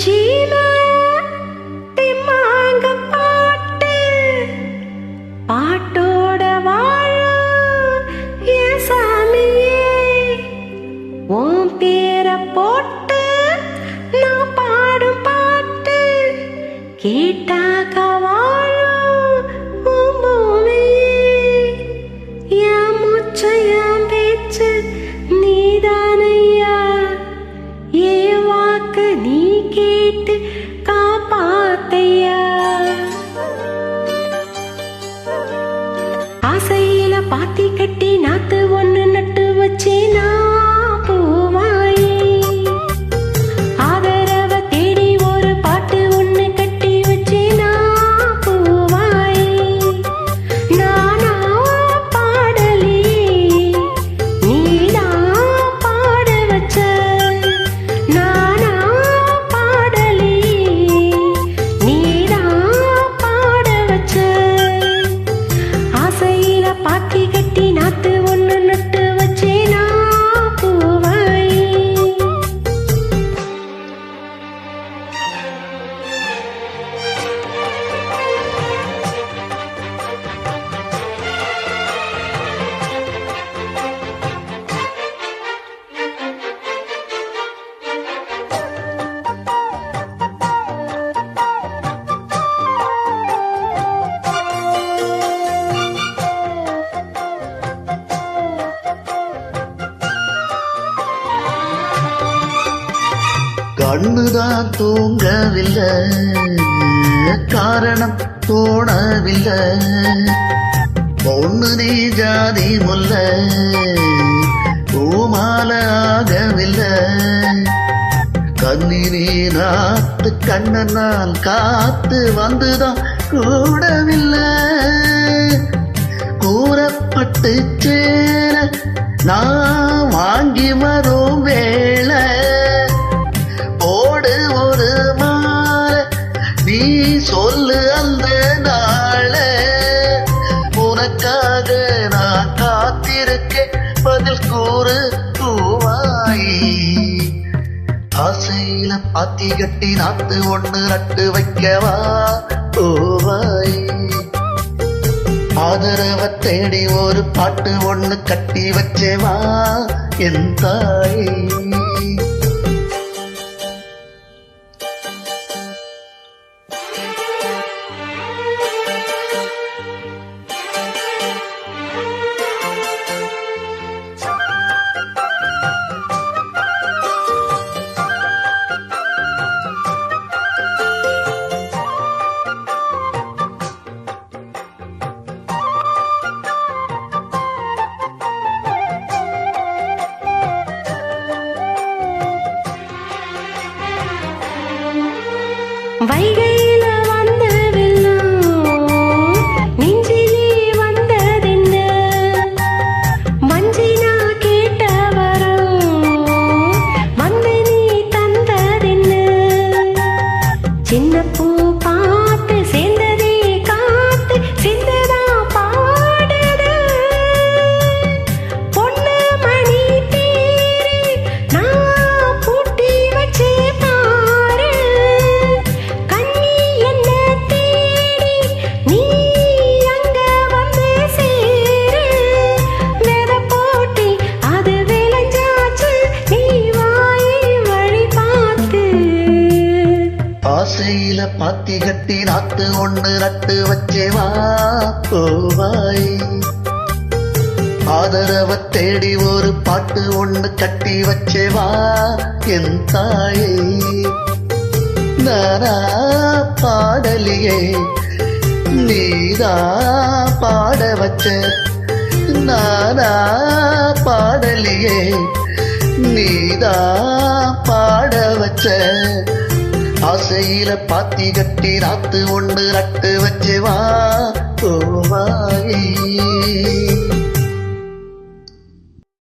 உச்சியில திம்மாங்க போட்டு நான் பாடும் பாட்டு ஆசையில கண்ணுதான் தூங்கவில்லை. காரணம் தோணவில்லை. பொண்ணு நீ ஜாதி முல்ல. பூமால ஆகவில்லை கண்ணினே நாத்து கண்ணனால் காத்து வந்துதான் கூடவில்லை. கூறப்பட்டு சேர நான் வாங்கி வரும் வேலை சொல்லு அந்த நாள. உனக்காக நான் காத்திருக்க பதில் கூறு பூவாயி. ஆசையில பாத்தி கட்டி நாத்து ஒண்ணு நட்டு வைக்கவா? பூவாய். ஆதரவ தேடி ஒரு பாட்டு ஒண்ணு கட்டி வச்சேவா? என் தாயே. ஆசையில பாத்தி கட்டி நாத்து ஒண்ணு ரட்டு வச்சேவா போவாய் ஆதரவ தேடி ஒரு பாட்டு ஒண்ணு கட்டி வச்சேவா என் தாயே. நானா பாடலியே நீதா பாட வச்ச. நானா பாடலியே நீதா பாட வச்ச. ஆசையில பாத்தி கட்டி ராத்து ஒன்று ரட்டு வச்சு வா வாயி